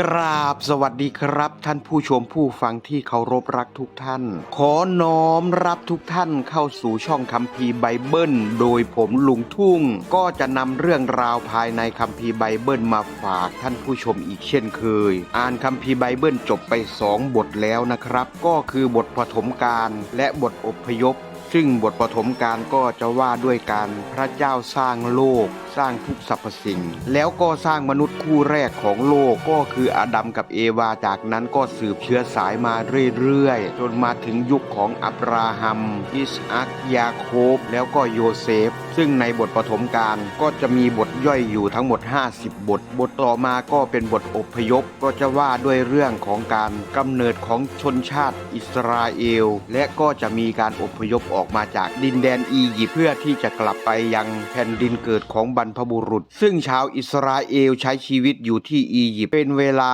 กราบสวัสดีครับ ท่านผู้ชมผู้ฟังที่เคารพรักทุกท่าน ขอน้อมรับทุกท่านเข้าสู่ช่องคัมภีร์ไบเบิล โดยผมลุงทุ่ง ก็จะนำเรื่องราวภายในคัมภีร์ไบเบิลมาฝากท่านผู้ชมอีกเช่นเคย อ่านคัมภีร์ไบเบิลจบไปสองบทแล้วนะครับ ก็คือบทปฐมกาลและบทอพยพ ซึ่งบทปฐมกาลก็จะว่าด้วยการพระเจ้าสร้างโลก สร้างทุกสรรพสิ่ง แล้วก็สร้างมนุษย์คู่แรกของโลกก็คืออาดัมกับเอวาจากนั้นก็สืบเชื้อสายมาเรื่อยๆ จนมาถึงยุคของอับราฮัม อิสอักยาโคบแล้วก็โยเซฟ ซึ่งในบทปฐมกาลก็จะมีบท ย่อยอยู่ทั้งหมด 50 บท บทต่อมาก็เป็นบทอพยพ ก็จะว่าด้วยเรื่องของการกำเนิดของชนชาติอิสราเอล และก็จะมีการอพยพออกมาจากดินแดนอียิปต์เพื่อที่จะกลับไปยังแผ่นดินเกิดของบรรพบุรุษ ซึ่งชาวอิสราเอลใช้ชีวิตอยู่ที่อียิปต์เป็นเวลา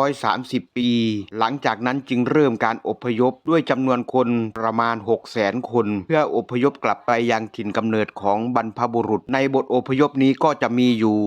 430 ปี หลังจากนั้นจึงเริ่มการอพยพด้วยจำนวนคนประมาณ 6 0 0 0 0 0 คน เพื่ออพยพกลับไปยังถิ่นกำเนิดของบรรพบุรุษ ในบทอพยพนี้ก็จะมีอยู่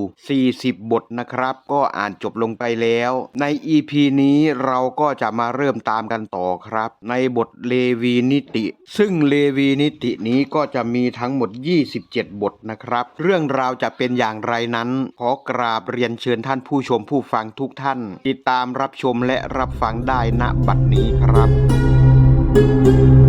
40 บทนะครับ ก็อ่านจบลงไปแล้ว ใน EP นี้เราก็จะมาเริ่มตามกันต่อครับ ในบทเลวีนิติ ซึ่งเลวีนิตินี้ก็จะมีทั้งหมด 27 บทนะครับ เรื่องราวจะเป็นอย่างไรนั้น ขอกราบเรียนเชิญท่านผู้ชมผู้ฟังทุกท่าน ติดตามรับชมและรับฟังได้ณบัดนี้ครับเล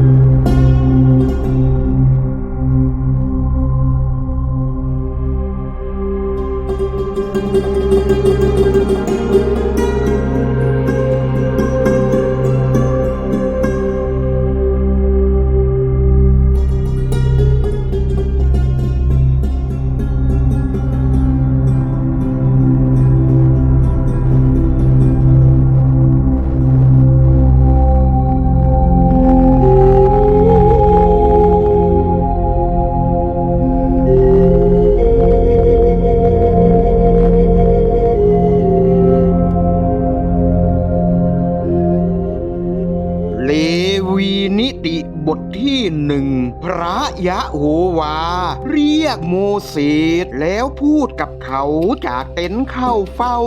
จากเต็นท์เข้าเฝ้า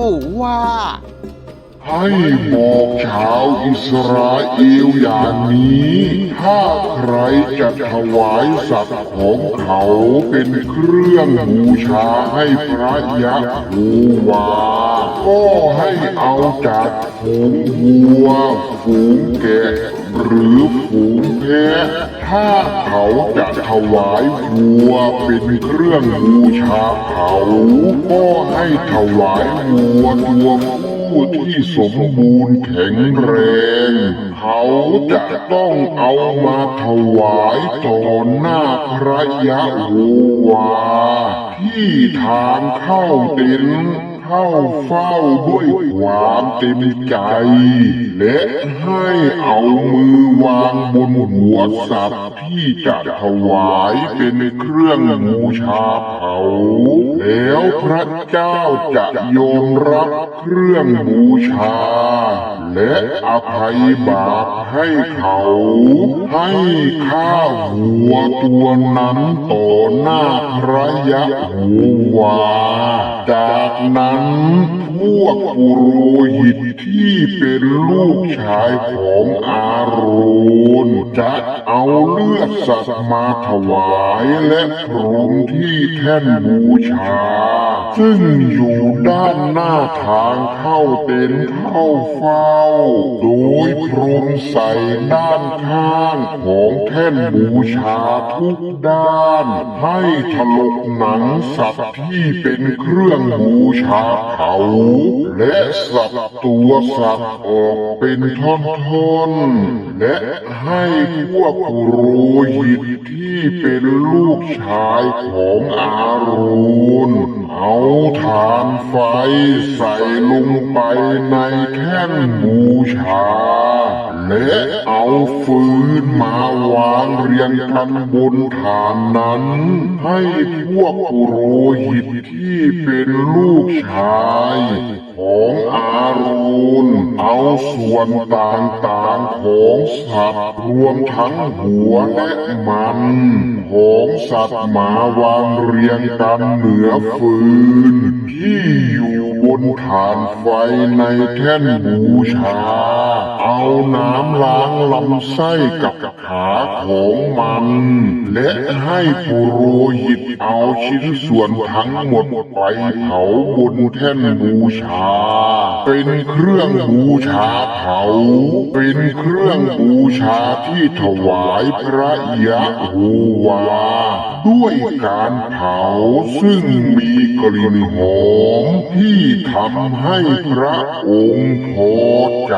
ว่า ให้บอกชาวอิสราเอลอย่างนี้ ถ้าใครจะถวายสัตว์ของเขาเป็นเครื่องบูชาให้พระยะโฮวา ก็ให้เอาจากฝูงวัว ฝูงแกะ หรือฝูง แพะถ้าเขาจะถวายวัวเป็นเครื่องบูชาเขาก็ให้ถวายวัวตัวผู้ที่สมบูรณ์แข็งแรง เขาจะต้องเอามาถวายต่อหน้าพระยะโฮวาที่ทางเข้าเต็นท์ เข้าเฝ้าด้วยความเต็มใจ และให้เอามือวางบนหัวสัตว์ที่จะถวายเป็นเครื่องบูชาเขาแล้วพระเจ้าจะยอมรับเครื่องบูชา และอภัยบาปให้เขา ให้ข้าหัวตัวนั้นต่อหน้าพระยะโฮวจากนั้นพวกปุโรหิตที่เป็นลูกชายของอาโรนจะเอาเลือดสัตว์มาถวายและพรมที่แท่นบูชา ซึ่งอยู่ด้านหน้าทางเข้าเต็นท์เข้าเฝ้า โดยพรมใส่ด้านข้างของแท่นบูชาทุกด้าน ให้ถลกหนังสัตว์ที่เป็นเครื่องบูชาเขาและสับตัวสัตว์ออกเป็นท่อนๆ และให้พวกโรหิตที่เป็นลูกชายของอาโรนเอาฐานไฟใส่ลงไปในแท่นบูชา และเอาฟืนมาวางเรียงกันบนฐานนั้น ให้พวกปุโรหิตที่เป็นลูกชายของอาโรนเอาส่วนต่างๆของสัตว์รวมทั้งหัวและมัน ของสัตว์หมาวางเรียงกันเหนือฟืนนที่อยู่บนฐานไฟในแท่นบูชา เอาน้ำล้างลำไส้กับขาของมัน และให้ปุโรหิตเอาชิ้นส่วนทั้งหมดไปเผาบนแท่นบูชา เป็นเครื่องบูชาเผา เป็นเครื่องบูชาที่ถวายพระยะโฮวา ด้วยการเผาซึ่งมีกลิ่นลิ่นหอมที่ทำให้พระองค์พอใจ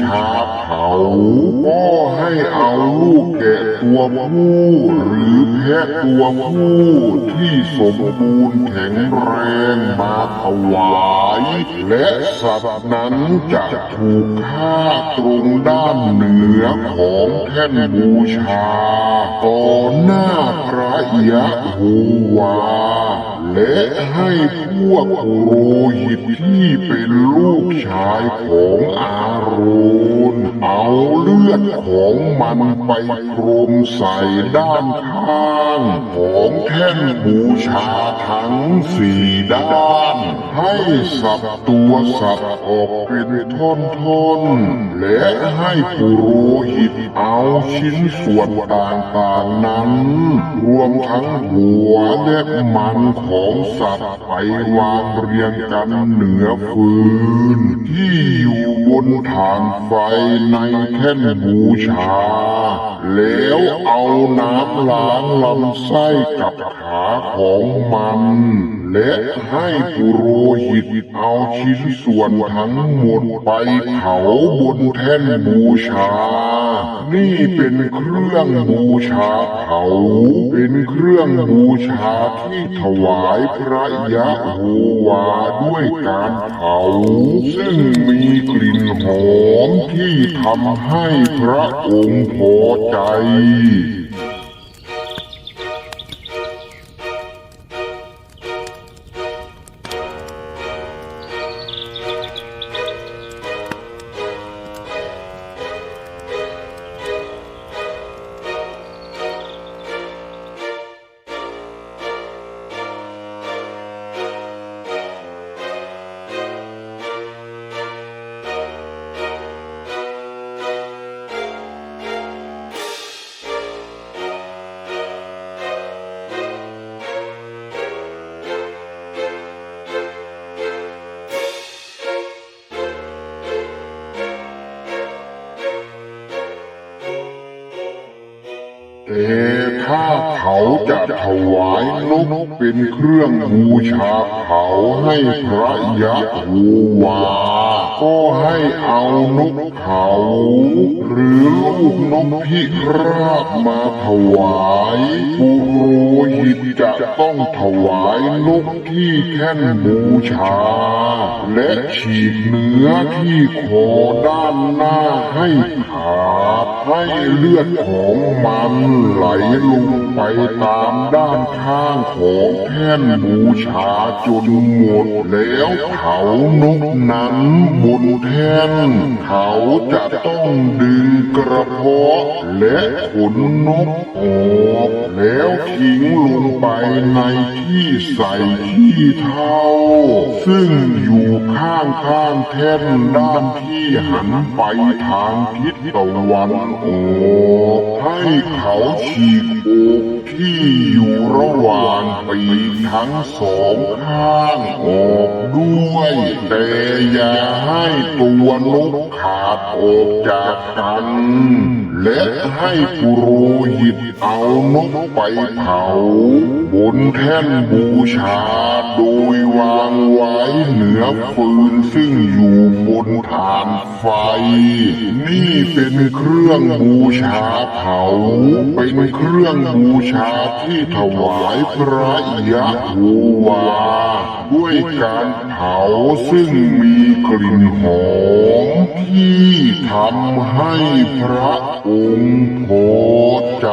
ชาเผาก็ให้เอาลูกแกะตัวผู้หรือแพะตัวผู้ที่สมบูรณ์แข็งแรงมาถวาย และสัตว์นั้นจะถูกฆ่าตรงด้านเหนือของแท่นบูชาต่อหน้าพระยะโฮวา และให้พวกปุโรหิตที่เป็นลูกชายของอาโรน เอาเลือดของมันไปพรมใส่ด้านข้างของแท่นบูชาทั้งสี่ด้าน ให้สับตัวสัตว์ออกเป็นท่อนๆ และให้ปุโรหิตเอาชิ้นส่วนต่างๆนั้น รวมทั้งหัวและมันของสัตว์ไปวางเรียงกันเหนือฟืน ที่อยู่บนฐานไฟในแท่นบูชา แล้วเอาน้ำล้างลำไส้กับขาของมัน และให้ปุโรหิตเอาชิ้นส่วนทั้งหมดไปเผาบนแท่นบูชา นี่เป็นเครื่องบูชาเผาเป็นเครื่องบูชาที่ถวายพระยะโฮวาด้วยการเผา ซึ่งมีกลิ่นหอมที่ทำให้พระองค์พอใจ ถวายนกเป็นเครื่องบูชาเผาให้พระยะโฮวา ก็ให้เอานกเขาหรือลูกนกพิราบมาถวายปุโรหิตจะต้องถวายนกที่แท่นบูชา และฉีกเนื้อที่คอด้านหน้าให้ขาดให้เลือดของมันไหลลงไปตามด้านข้างของแท่นบูชาจนหมดแล้วเผานกนั้นบนแท่นเขาจะต้องดึงกระเพาะ และขนนกออกแล้วทิ้งลงไปในที่ใส่ขี้เท่า ซึ่งอยู่ข้างข้างแท่นด้านที่หันไปทางทิศตะวันออกให้เขาฉีกอกที่อยู่ระหว่างปีกทั้งสองข้างออกด้วยแต่อย่าใให้ตัวนกขาดออกจากกัน และให้ปุโรหิตเอานกไปเผา บนแท่นบูชาโดยางไว้เหนือฟืนซึ่งอยู่บนฐานไฟ นี่เป็นเครื่องบูชาเผา เป็นเครื่องบูชาที่ถวายพระยะโฮวา ด้วยการเผาซึ่งมีกลิ่นหอมที่ทำให้พระองค์พอใจ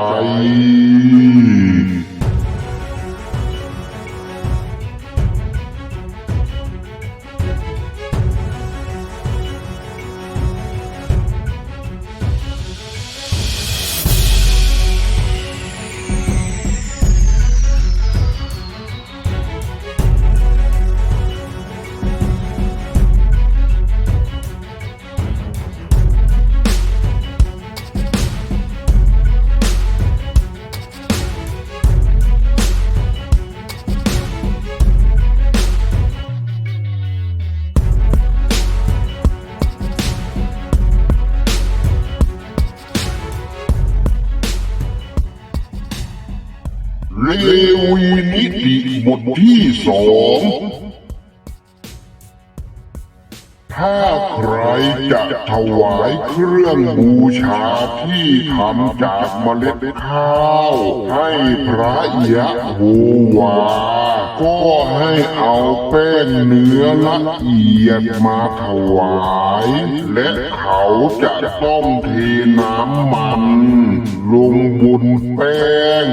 บทที่สองถ้าใครจะถวายเครื่องบูชาที่ทำจากเมล็ดข้าว ให้พระยะโฮวา ก็ให้เอาแป้งเนื้อละเอียดมาถวาย และเขาจะต้องเทน้ำมัน ลงบนแป้ง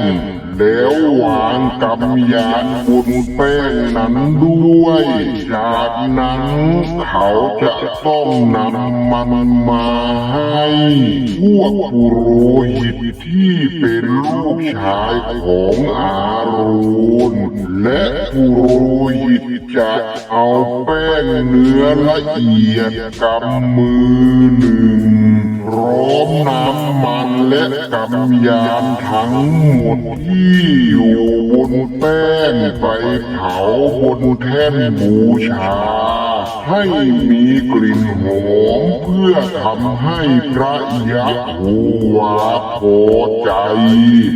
แล้ววางกำยานบนแป้งนั้นด้วย จากนั้นเขาจะต้องนำมันมาให้พวกปุโรหิตที่เป็นลูกชายของอาโรนและปุโรหิตจะเอาแป้งเนื้อละเอียดกำมือหนึ่ง พร้อมน้ำมันและกำยานทั้งหมดที่อยู่บนแป้งไปเผาบนแท่นบูชา ให้มีกลิ่นหอมเพื่อทำให้พระยะโฮวาพอใจ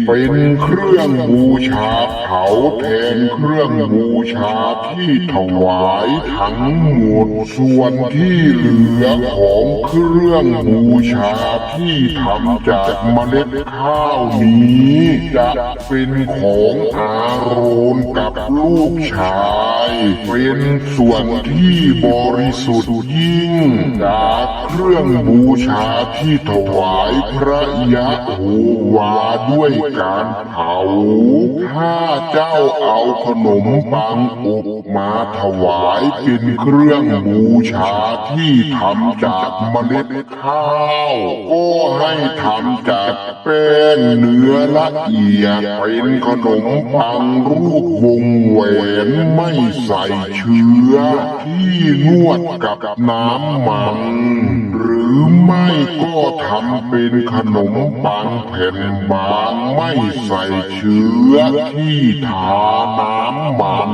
เป็นเครื่องบูชาเผาแทนเครื่องบูชาที่ถวายทั้งหมดส่วนที่เหลือของเครื่องบูชาที่ทำจากเมล็ดข้าวนี้จะเป็นของอาโรนกับลูกชายเป็นส่วนที่บริสุทธิ์ยิ่ง จากเครื่องบูชาที่ถวายพระยะโฮวาด้วยการเผา ถ้าเจ้าเอาขนมปังอบมาถวายเป็นเครื่องบูชาที่ทำจากเมล็ดข้าว ก็ให้ทำจากแป้งเนื้อละเอียดเป็นขนมปังรูปวงแหวนไม่ใส่เชื้อที่นวดกับน้ำมัน หรือไม่ก็ทำเป็นขนมปังแผ่นบางไม่ใส่เชื้อที่ทาน้ำมัน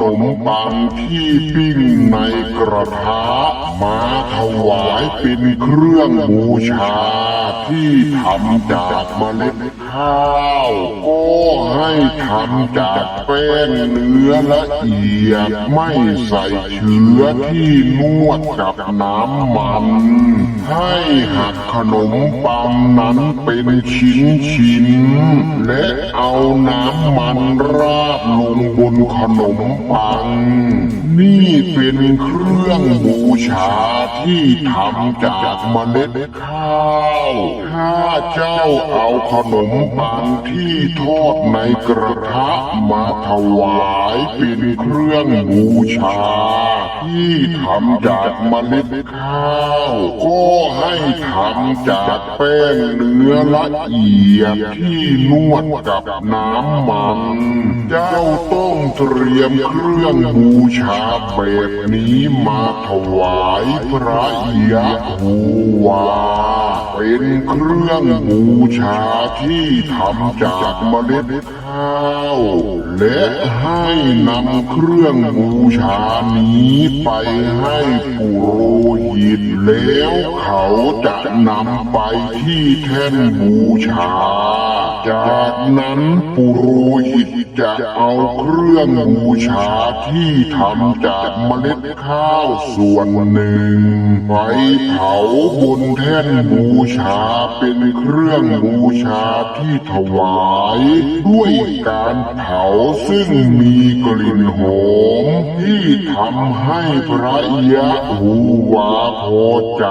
นมปังที่ปิ้งในกระทะมาถวายเป็นเครื่องบูชา ที่ทำจากเมล็ดข้าวก็ให้ทำจากแป้งเนื้อละเอียด ไม่ใส่เชื้อที่นวดกับน้ำมัน ให้หักขนมปังนั้นเป็นชิ้นชิ้นๆและเอาน้ำ มันราดลงบนขนมปัง นี่เป็นเครื่องบูชาที่ทำจากเมล็ดข้าว ถ้าเจ้าเอาขนมปังที่ทอดในกระทะมาถวายเป็นเครื่องบูชา ที่ทำจากเมล็ดข้าว ก็ให้ทำจากแป้งเนื้อละเอียดที่นวดกับน้ำมันเจ้าต้องเตรียมเครื่องบูชาแบบนี้มาถวายพระยะโฮวา เป็นเครื่องบูชาที่ทำจากเมล็ดข้าว และให้นำเครื่องบูชานี้ไปให้ปุโรหิตแล้วเขาจะนำไปที่แท่นบูชา จากนั้นปุโรหิตจะเอาเครื่องบูชาที่ทำจากเมล็ดข้าวส่วนหนึ่งไปเผาบนแท่นบูชาเป็นเครื่องบูชาที่ถวาย ด้วยการเผาซึ่งมีกลิ่นหอมที่ทำให้พระยะหูวาพอใจ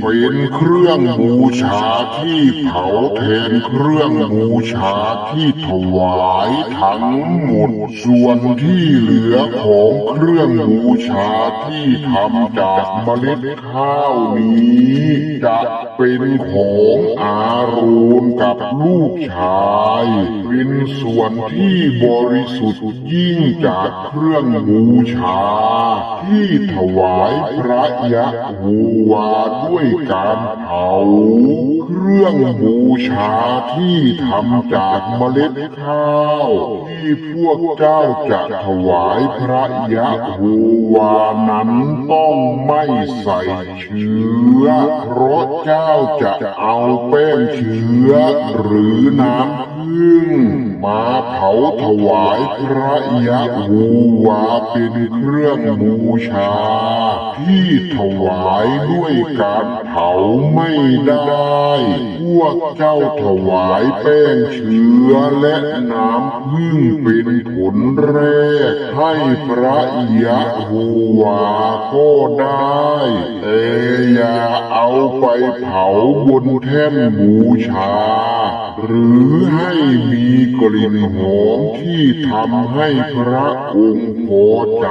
เป็นเครื่องบูชาที่เผาแทนเครื่องบูชาที่ถวายทั้งหมดส่วนที่เหลือของเครื่องบูชาที่ทำจากเมล็ดข้าวนี้จะเป็นของอารูนกับลูกชาย เป็นส่วนที่บริสุทธิ์ยิ่งจากเครื่องบูชา ที่ถวายพระยะโฮวาด้วยการเผาเครื่องบูชาที่ที่ทำจากเมล็ดข้าว ที่พวกเจ้าจะถวายพระยะโฮวานั้นต้องไม่ใส่เชื้อ เพราะเจ้าจะเอาแป้งเชื้อ หรือน้ำพึ่งมาเผาถวายพระยะโฮวาเป็นเครื่องบูชา ที่ถวายด้วยการเผาไม่ได้ พวกเจ้าถวายแป้งเชื้อและน้ำพึ่งเป็นผลแรก ให้พระยะโฮวาก็ได้ แต่อย่าเอาไปเผาบนแท่นบูชา หรือให้มีกลิ่นหอมที่ทำให้พระองค์พอใจ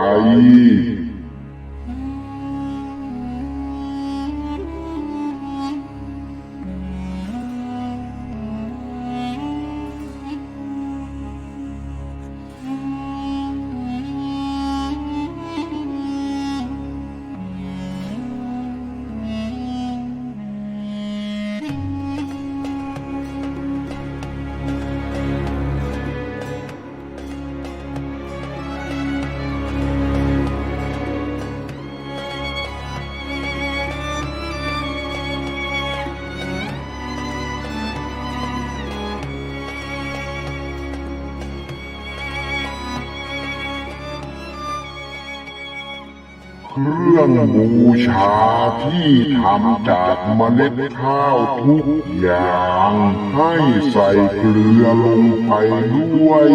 เครื่องบูชาที่ทำจากเมล็ดข้าวทุกอย่าง ให้ใส่เกลือลงไปด้วย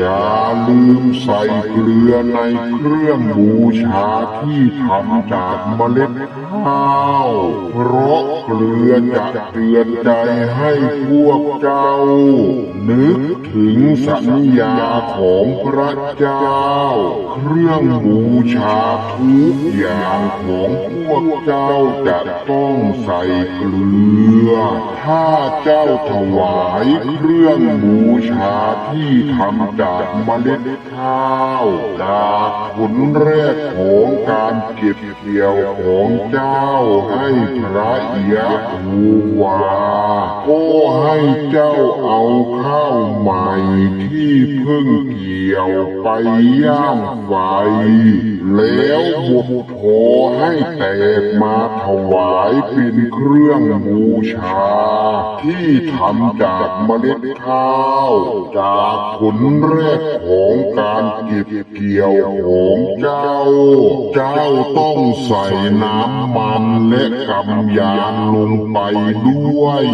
อย่าลืมใส่เกลือในเครื่องบูชาที่ทำจากเมล็ดข้าว เพราะเกลือจะเตือนใจให้พวกเจ้า นึกถึงสัญญาของพระเจ้า เครื่องบูชาทุกอย่างของพวกเจ้าจะต้องใส่เกลือ ถ้าเจ้าถวายเครื่องบูชาที่ทำจากจากเมล็ดข้าวจากผลแรกของการเก็บเกี่ยวของเจ้าให้พระยะฮูวาก็ให้เจ้าเอาข้าวใหม่ที่เพิ่งเกี่ยวไปย่างไฟ แล้วบดโถให้แตกมาถวายเป็นเครื่องบูชา ที่ทำจากเมล็ดข้าว จากผลแรกของการเก็บเกี่ยวของเจ้า เจ้าต้องใส่น้ำมันและกำยานลงไปด้วย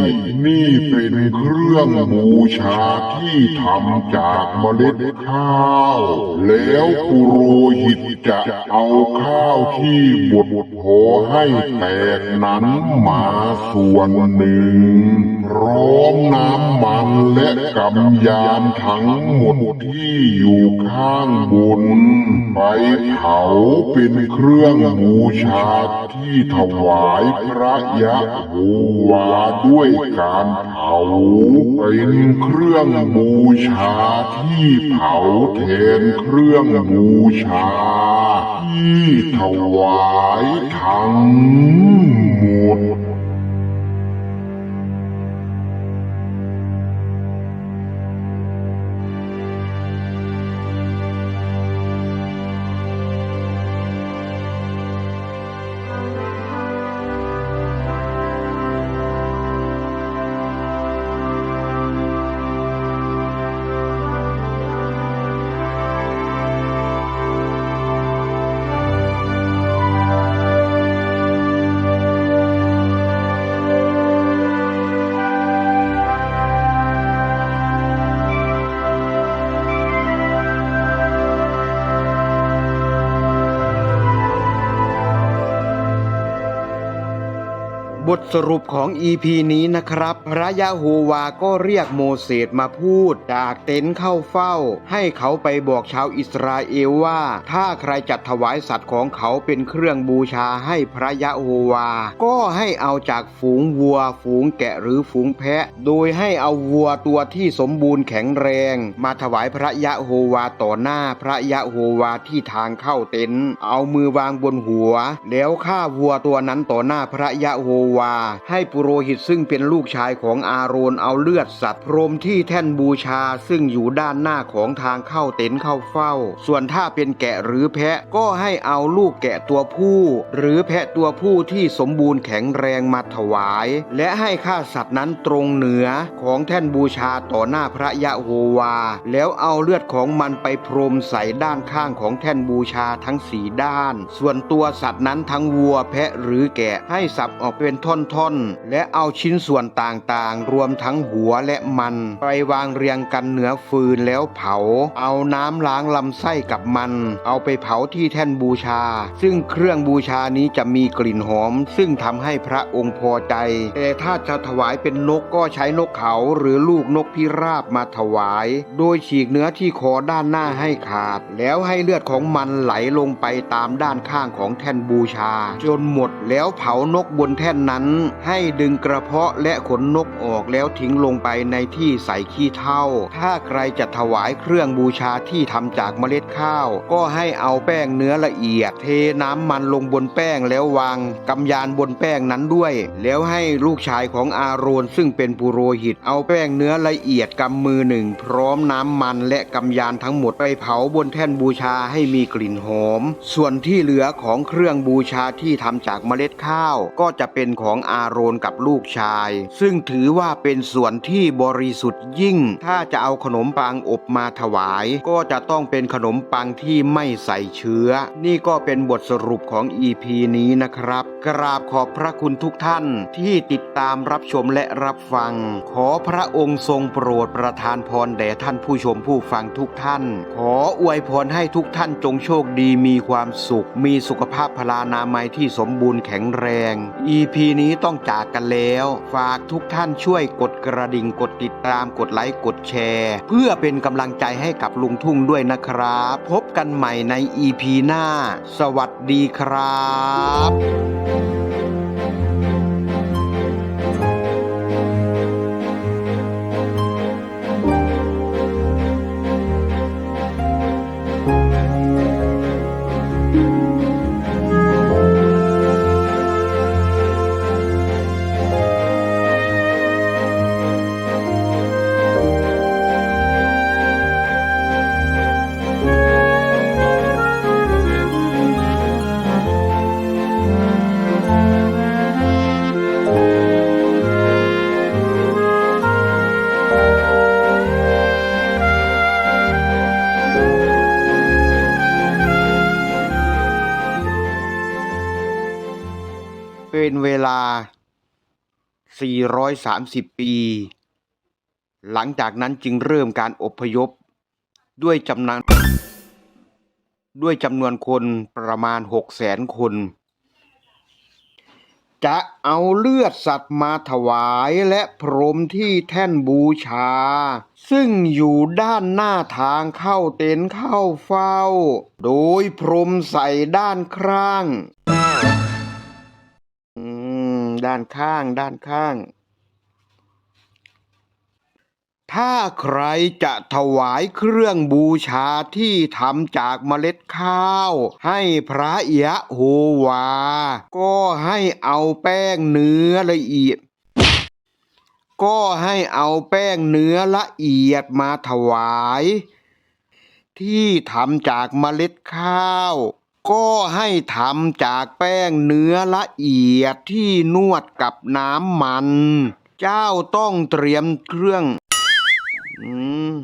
นี่เป็นเครื่องบูชาที่ทำจากเมล็ดข้าว แล้วปุโรหิตจะจะเอาข้าวที่บดโผให้แตกนั้นมาส่วนหนึ่งพร้อมน้ำมันและกำยานทั้งหมดที่อยู่ข้างบน ไปเผาเป็นเครื่องบูชาที่ถวายพระยะโฮวาด้วยการเผาเป็นเครื่องบูชาที่เผาแทนเครื่องบูชา ถวายทั้งหมด สรุปของ EP นี้นะครับ พระยะโฮวาก็เรียกโมเสสมาพูด จากเต็นท์เข้าเฝ้า ให้เขาไปบอกชาวอิสราเอลว่า ถ้าใครจัดถวายสัตว์ของเขาเป็นเครื่องบูชาให้พระยะโฮวา ก็ให้เอาจากฝูงวัว ฝูงแกะหรือฝูงแพะ โดยให้เอาวัวตัวที่สมบูรณ์แข็งแรง มาถวายพระยะโฮวาต่อหน้าพระยะโฮวาที่ทางเข้าเต็นท์เอามือวางบนหัว แล้วฆ่าวัวตัวนั้นต่อหน้าพระยะโฮวาให้ปุโรหิตซึ่งเป็นลูกชายของอาโรนเอาเลือดสัตว์พรมที่แท่นบูชาซึ่งอยู่ด้านหน้าของทางเข้าเต็นท์เข้าเฝ้า ส่วนถ้าเป็นแกะหรือแพะก็ให้เอาลูกแกะตัวผู้ หรือแพะตัวผู้ที่สมบูรณ์แข็งแรงมาถวาย และให้ฆ่าสัตว์นั้นตรงเหนือของแท่นบูชาต่อหน้าพระยะโฮวา แล้วเอาเลือดของมันไปพรมใส่ด้านข้างของแท่นบูชาทั้งสีด้าน ส่วนตัวสัตว์นั้นทั้งวัวแพะหรือแกะให้สับออกเป็นท่อนๆ และเอาชิ้นส่วนต่างๆ รวมทั้งหัวและมัน ไปวางเรียงกันเหนือฟืนแล้วเผา เอาน้ำล้างลำไส้กับมัน เอาไปเผาที่แท่นบูชา ซึ่งเครื่องบูชานี้จะมีกลิ่นหอม ซึ่งทำให้พระองค์พอใจ แต่ถ้าจะถวายเป็นนกก็ใช้นกเขาหรือลูกนกพิราบมาถวาย โดยฉีกเนื้อที่คอด้านหน้าให้ขาด แล้วให้เลือดของมันไหลลงไปตามด้านข้างของแท่นบูชา จนหมดแล้วเผานกบนแท่นนั้นให้ดึงกระเพาะและขนนกออกแล้วทิ้งลงไปในที่ใส่ขี้เถ้าถ้าใครจะถวายเครื่องบูชาที่ทำจากเมล็ดข้าว ก็ให้เอาแป้งเนื้อละเอียด เทน้ำมันลงบนแป้งแล้ววางกำยานบนแป้งนั้นด้วย แล้วให้ลูกชายของอาโรนซึ่งเป็นปุโรหิต เอาแป้งเนื้อละเอียดกำมือหนึ่ง พร้อมน้ำมันและกำยานทั้งหมดไปเผาบนแท่นบูชาให้มีกลิ่นหอม ส่วนที่เหลือของเครื่องบูชาที่ทำจากเมล็ดข้าว ก็จะเป็นของอาโรนกับลูกชาย ซึ่งถือว่าเป็นส่วนที่บริสุทธิ์ยิ่ง ถ้าจะเอาขนมปังอบมาถวาย ก็จะต้องเป็นขนมปังที่ไม่ใส่เชื้อ นี่ก็เป็นบทสรุปของ EP นี้นะครับ กราบขอบพระคุณทุกท่านที่ติดตามรับชมและรับฟัง ขอพระองค์ทรงโปรดประทานพรแด่ท่านผู้ชมผู้ฟังทุกท่าน ขออวยพรให้ทุกท่านจงโชคดีมีความสุข มีสุขภาพพลานามัยที่สมบูรณ์แข็งแรง EP นี้ต้องจากกันแล้ว ฝากทุกท่านช่วยกดกระดิ่งกดติดตามกดไลค์กดแชร์ เพื่อเป็นกำลังใจให้กับลุงทุ่งด้วยนะครับ พบกันใหม่ในอีพีหน้า สวัสดีครับ 430 ปี หลังจากนั้นจึงเริ่มการอพยพ ด้วยจำนวนด้วยจำนวนคนประมาณ600,000คน จะเอาเลือดสัตว์มาถวายและพรมที่แท่นบูชา ซึ่งอยู่ด้านหน้าทางเข้าเต็นท์เข้าเฝ้า โดยพรมใส่ด้านข้าง ด้านข้างด้านข้าง ถ้าใครจะถวายเครื่องบูชาที่ทำจากเมล็ดข้าว ให้พระยะโฮวา ก็ให้เอาแป้งเนื้อละเอียดก็ให้เอาแป้งเนื้อละเอียดมาถวาย ที่ทำจากเมล็ดข้าว ก็ให้ทำจากแป้งเนื้อละเอียดที่นวดกับน้ำมัน เจ้าต้องเตรียมเครื่องอืม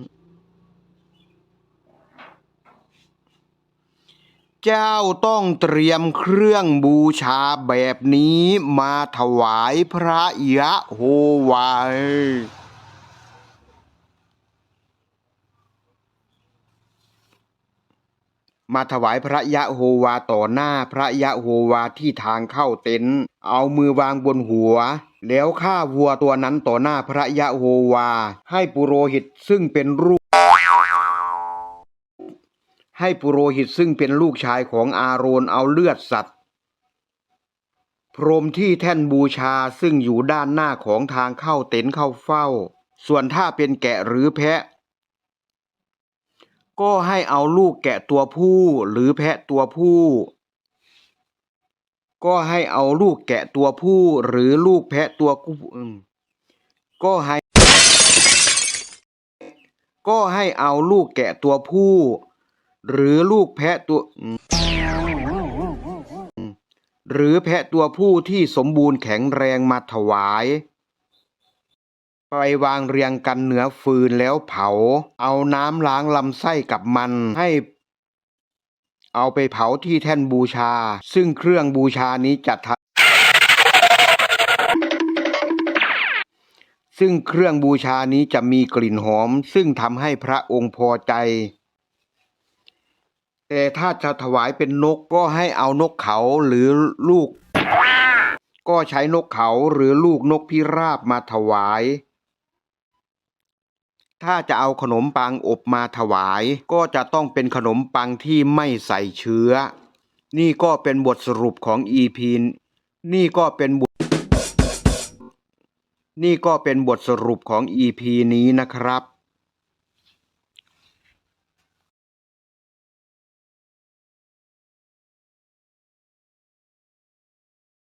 เจ้าต้องเตรียมเครื่องบูชาแบบนี้มาถวายพระยะโฮวา มาถวายพระยะโฮวาต่อหน้าพระยะโฮวาที่ทางเข้าเต็นท์เอามือวางบนหัว แล้วฆ่าวัวตัวนั้นต่อหน้าพระยะโฮวา ให้ปุโรหิตซึ่งเป็นลูกให้ปุโรหิตซึ่งเป็นลูกชายของอาโรนเอาเลือดสัตว์พรมที่แท่นบูชาซึ่งอยู่ด้านหน้าของทางเข้าเต็นท์เข้าเฝ้า ส่วนถ้าเป็นแกะหรือแพะ ก็ให้เอาลูกแกะตัวผู้หรือแพะตัวผู้ ก็ให้เอาลูกแกะตัวผู้หรือลูกแพะตัวผู้ก็ให้ ก็ให้เอาลูกแกะตัวผู้ หรือลูกแพะตัว หรือแพะตัวผู้ที่สมบูรณ์แข็งแรงมาถวาย ไปวางเรียงกันเหนือฟืนแล้วเผา เอาน้ำล้างลำไส้กับมันให้ เอาไปเผาที่แท่นบูชา ซึ่งเครื่องบูชานี้จะทำซึ่งเครื่องบูชานี้จะมีกลิ่นหอม ซึ่งทำให้พระองค์พอใจ แต่ถ้าจะถวายเป็นนกก็ให้เอานกเขาหรือลูก ก็ใช้นกเขาหรือลูกนกพิราบมาถวาย ถ้าจะเอาขนมปังอบมาถวาย ก็จะต้องเป็นขนมปังที่ไม่ใส่เชื้อ นี่ก็เป็นบทสรุปของ EP นนี่ก็เป็นบทนี่ก็เป็นบทสรุปของ EP นี้นะครับ